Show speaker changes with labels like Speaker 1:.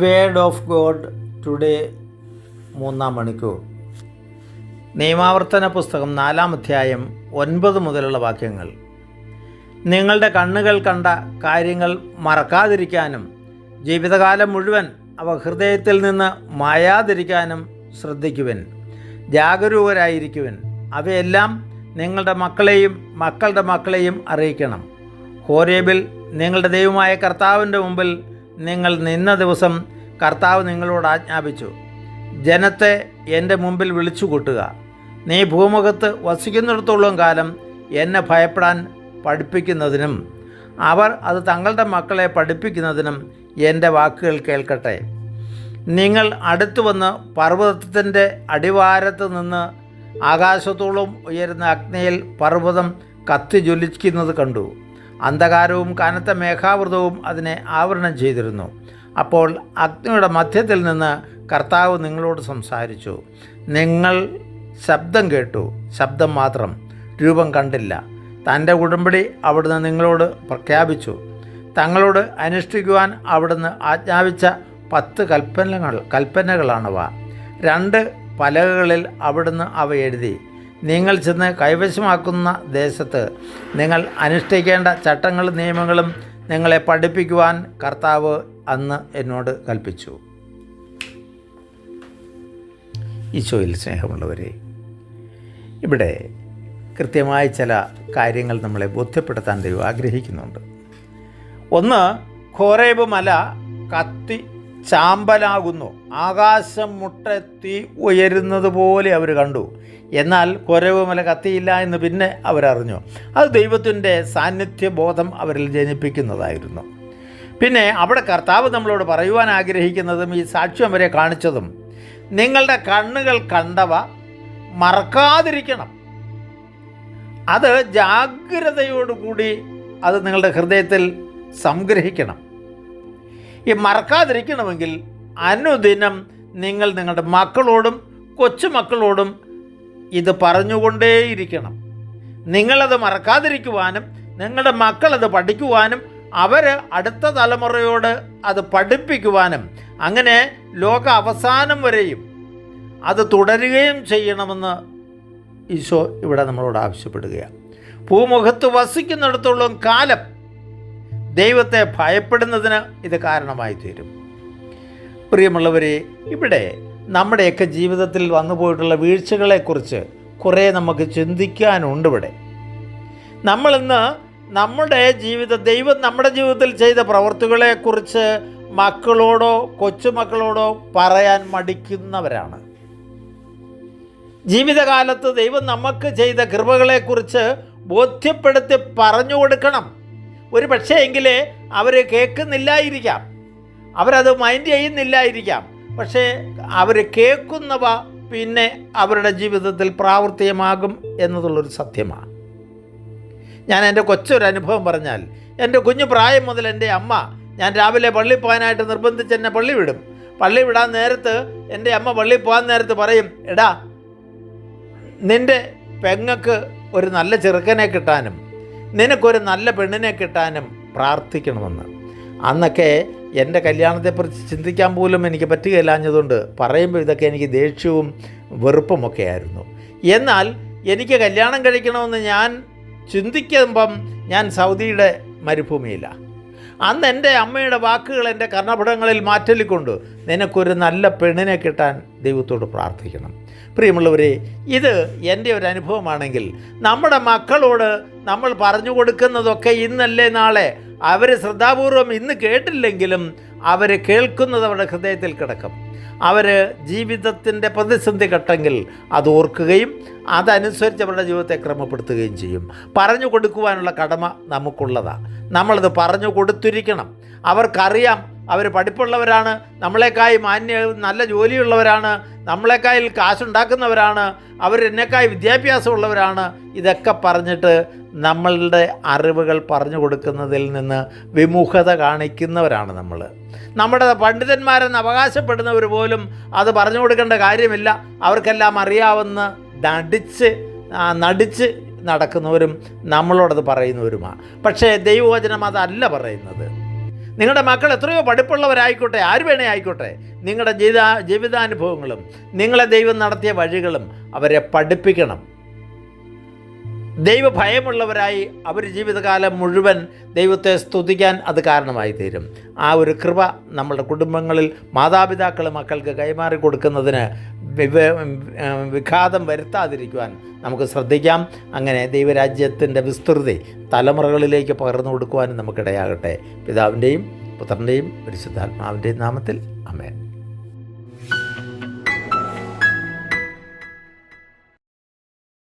Speaker 1: Word of God today മൂന്നാം മണിക്കൂർ. നിയമാവർത്തന പുസ്തകം നാലാം അധ്യായം ഒൻപത് മുതലുള്ള വാക്യങ്ങൾ. നിങ്ങളുടെ കണ്ണുകൾ കണ്ട കാര്യങ്ങൾ മറക്കാതിരിക്കാനും ജീവിതകാലം മുഴുവൻ അവ ഹൃദയത്തിൽ നിന്ന് മായാതിരിക്കാനും ശ്രദ്ധിക്കുവൻ. ജാഗരൂകരായിരിക്കുവൻ. അവയെല്ലാം നിങ്ങളുടെ മക്കളെയും മക്കളുടെ മക്കളെയും അറിയിക്കണം. ഹോരേബിൽ നിങ്ങളുടെ ദൈവമായ കർത്താവിന്റെ മുമ്പിൽ നിങ്ങൾ നിന്ന ദിവസം കർത്താവ് നിങ്ങളോട് ആജ്ഞാപിച്ചു. ജനത്തെ എന്റെ മുമ്പിൽ വിളിച്ചു കൂട്ടുക. നീ ഭൂമുഖത്ത് വസിക്കുന്നിടത്തോളം കാലം എന്നെ ഭയപ്പെടാൻ പഠിപ്പിക്കുന്നതിനും അവർ അത് തങ്ങളുടെ മക്കളെ പഠിപ്പിക്കുന്നതിനും എന്റെ വാക്കുകൾ കേൾക്കട്ടെ. നിങ്ങൾ അടുത്തു വന്ന് പർവതത്തിന്റെ അടിവാരത്ത് നിന്ന് ആകാശത്തോളം ഉയരുന്ന അഗ്നിയിൽ പർവതം കത്തി ജ്വലിക്കുന്നത് കണ്ടു. അന്ധകാരവും കനത്ത മേഘാവൃതവും അതിനെ ആവരണം ചെയ്തിരുന്നു. അപ്പോൾ അഗ്നിയുടെ മധ്യത്തിൽ നിന്ന് കർത്താവ് നിങ്ങളോട് സംസാരിച്ചു. നിങ്ങൾ ശബ്ദം കേട്ടു. ശബ്ദം മാത്രം. രൂപം കണ്ടില്ല. തന്റെ ഉടമ്പടി അവിടുന്ന് നിങ്ങളോട് പ്രഖ്യാപിച്ചു. തങ്ങളോട് അനുഷ്ഠിക്കുവാൻ അവിടുന്ന് ആജ്ഞാപിച്ച പത്ത് കൽപ്പനകൾ കൽപ്പനകളാണവ. രണ്ട് പലകകളിൽ അവിടുന്ന് അവ എഴുതി. നിങ്ങൾ ചെന്ന് കൈവശമാക്കുന്ന ദേശത്ത് നിങ്ങൾ അനുഷ്ഠിക്കേണ്ട ചട്ടങ്ങളും നിയമങ്ങളും നിങ്ങളെ പഠിപ്പിക്കുവാൻ കർത്താവ് അന്ന് എന്നോട് കൽപ്പിച്ചു. ഈശോയിൽ സ്നേഹമുള്ളവരെ ഇവിടെ കൃത്യമായ ചില കാര്യങ്ങൾ നമ്മളെ ബോധ്യപ്പെടുത്താൻ ദൈവം ആഗ്രഹിക്കുന്നുണ്ട്. ഒന്ന് ഖോറേബ് മല കത്തി ചാമ്പലാകുന്നു. ആകാശം മുട്ടെത്തി ഉയരുന്നത് പോലെ അവർ കണ്ടു. എന്നാൽ കുരവ് മല കത്തിയില്ല എന്ന് പിന്നെ അവരറിഞ്ഞു. അത് ദൈവത്തിന്റെ സാന്നിധ്യബോധം അവരിൽ ജനിപ്പിക്കുന്നതായിരുന്നു. പിന്നെ അവിടെ കർത്താവ് നമ്മളോട് പറയുവാൻ ആഗ്രഹിക്കുന്നതും ഈ സാക്ഷ്യം അവരെ കാണിച്ചതും നിങ്ങളുടെ കണ്ണുകൾ കണ്ടവ മറക്കാതിരിക്കണം. അത് ജാഗ്രതയോടുകൂടി അത് നിങ്ങളുടെ ഹൃദയത്തിൽ സംഗ്രഹിക്കണം. ഈ മറക്കാതിരിക്കണമെങ്കിൽ അനുദിനം നിങ്ങൾ നിങ്ങളുടെ മക്കളോടും കൊച്ചുമക്കളോടും ഇത് പറഞ്ഞുകൊണ്ടേയിരിക്കണം. നിങ്ങളത് മറക്കാതിരിക്കുവാനും നിങ്ങളുടെ മക്കളത് പഠിക്കുവാനും അവർ അടുത്ത തലമുറയോട് അത് പഠിപ്പിക്കുവാനും അങ്ങനെ ലോക അവസാനം വരെയും അത് തുടരുകയും ചെയ്യണമെന്ന് ഈശോ ഇവിടെ നമ്മളോട് ആവശ്യപ്പെടുകയാണ്. ഭൂമുഖത്ത് വസിക്കുന്നിടത്തോളം കാലം ദൈവത്തെ ഭയപ്പെടുന്നതിന് ഇത് കാരണമായി തീരും. പ്രിയമുള്ളവരെ ഇവിടെ നമ്മുടെയൊക്കെ ജീവിതത്തിൽ വന്നു പോയിട്ടുള്ള വീഴ്ചകളെക്കുറിച്ച് കുറേ നമുക്ക് ചിന്തിക്കാനുണ്ട് ഇവിടെ. നമ്മളിന്ന് നമ്മുടെ ജീവിത ദൈവം നമ്മുടെ ജീവിതത്തിൽ ചെയ്ത പ്രവൃത്തികളെക്കുറിച്ച് മക്കളോടോ കൊച്ചുമക്കളോടോ പറയാൻ മടിക്കുന്നവരാണ്. ജീവിതകാലത്ത് ദൈവം നമുക്ക് ചെയ്ത കൃപകളെക്കുറിച്ച് ബോധ്യപ്പെടുത്തി പറഞ്ഞു കൊടുക്കണം. ഒരു പക്ഷേ എങ്കിലേ അവർ കേൾക്കുന്നില്ലായിരിക്കാം. അവരത് മൈൻഡ് ചെയ്യുന്നില്ലായിരിക്കാം. പക്ഷേ അവർ കേൾക്കുന്നവ പിന്നെ അവരുടെ ജീവിതത്തിൽ പ്രാവർത്തികമാകും എന്നതുള്ളൊരു സത്യമാണ്. ഞാൻ എന്റെ കൊച്ചൊരു അനുഭവം പറഞ്ഞാൽ എന്റെ കുഞ്ഞു പ്രായം മുതൽ എന്റെ അമ്മ ഞാൻ രാവിലെ പള്ളി പോകാനായിട്ട് നിർബന്ധിച്ച് എന്നെ പള്ളി വിടും. പള്ളി വിടാൻ നേരത്ത് എന്റെ അമ്മ പള്ളി പോകാൻ നേരത്ത് പറയും എടാ നിന്റെ പെങ്ങക്ക് ഒരു നല്ല ചെറുക്കനെ കിട്ടാനും നിനക്കൊരു നല്ല പെണ്ണിനെ കിട്ടാനും പ്രാർത്ഥിക്കണമെന്ന്. അന്നൊക്കെ എന്റെ കല്യാണത്തെക്കുറിച്ച് ചിന്തിക്കാൻ പോലും എനിക്ക് പറ്റുകയില്ലാഞ്ഞതുകൊണ്ട് പറയുമ്പോൾ ഇതൊക്കെ എനിക്ക് ദേഷ്യവും വെറുപ്പുമൊക്കെ ആയിരുന്നു എന്നാൽ എനിക്ക് കല്യാണം കഴിക്കണമെന്ന് ഞാൻ ചിന്തിക്കുമ്പം ഞാൻ സൗദിയുടെ മരുഭൂമിയില്ല അന്ന് എന്റെ അമ്മയുടെ വാക്കുകൾ എന്റെ കർണപടങ്ങളിൽ മാറ്റലിക്കൊണ്ട് നിനക്കൊരു നല്ല പെണ്ണിനെ കിട്ടാൻ ദൈവത്തോട് പ്രാർത്ഥിക്കണം. പ്രിയമുള്ളവരെ ഇത് എന്റെ ഒരു അനുഭവമാണെങ്കിൽ നമ്മുടെ മക്കളോട് നമ്മൾ പറഞ്ഞു കൊടുക്കുന്നതൊക്കെ ഇന്നല്ലേ നാളെ? അവർ ശ്രദ്ധാപൂർവം ഇന്ന് കേട്ടില്ലെങ്കിലും അവർ കേൾക്കുന്നത് അവരുടെ ഹൃദയത്തിൽ കിടക്കും. അവർ ജീവിതത്തിന്റെ പ്രതിസന്ധി ഘട്ടങ്ങൾ അത് ഓർക്കുകയും അതനുസരിച്ച് അവരുടെ ജീവിതത്തെ ക്രമപ്പെടുത്തുകയും ചെയ്യും. പറഞ്ഞു കൊടുക്കുവാനുള്ള കടമ നമുക്കുള്ളതാണ് നമ്മളത് പറഞ്ഞു കൊടുത്തിരിക്കണം. അവർക്കറിയാം അവർ പഠിപ്പുള്ളവരാണ് നമ്മളെക്കായി മാന്യ നല്ല ജോലിയുള്ളവരാണ് നമ്മളെക്കായി കാശുണ്ടാക്കുന്നവരാണ് അവർ എന്നെക്കായി വിദ്യാഭ്യാസമുള്ളവരാണ്. ഇതൊക്കെ പറഞ്ഞിട്ട് നമ്മളുടെ അറിവുകൾ പറഞ്ഞു കൊടുക്കുന്നതിൽ നിന്ന് വിമുഖത കാണിക്കുന്നവരാണ് നമ്മൾ നമ്മുടെ പണ്ഡിതന്മാരെന്ന് അവകാശപ്പെടുന്നവർ പോലും അത് പറഞ്ഞു കൊടുക്കേണ്ട കാര്യമില്ല. അവർക്കെല്ലാം അറിയാവുന്ന നടിച്ച് നടിച്ച് നടക്കുന്നവരും നമ്മളോടത് പറയുന്നവരുമാണ് പക്ഷേ ദൈവവചനം അതല്ല പറയുന്നത്. നിങ്ങളുടെ മക്കൾ എത്രയോ പഠിപ്പുള്ളവരായിക്കോട്ടെ ആര് വേണേ ആയിക്കോട്ടെ. നിങ്ങളുടെ ജീവിത ജീവിതാനുഭവങ്ങളും നിങ്ങളെ ദൈവം നടത്തിയ വഴികളും അവരെ പഠിപ്പിക്കണം. ദൈവഭയമുള്ളവരായി അവർ ജീവിതകാലം മുഴുവൻ ദൈവത്തെ സ്തുതിക്കാൻ അത് കാരണമായി തീരും ആ ഒരു കൃപ നമ്മുടെ കുടുംബങ്ങളിൽ മാതാപിതാക്കൾ മക്കൾക്ക് കൈമാറി കൊടുക്കുന്നതിന് വിഘാതം വരുത്താതിരിക്കുവാൻ നമുക്ക് ശ്രദ്ധിക്കാം. അങ്ങനെ ദൈവരാജ്യത്തിന്റെ വിസ്തൃതി തലമുറകളിലേക്ക് പകർന്നു കൊടുക്കുവാനും നമുക്കിടയാകട്ടെ. പിതാവിന്റെയും പുത്രന്റെയും പരിശുദ്ധാത്മാവിന്റെയും നാമത്തിൽ അമേൻ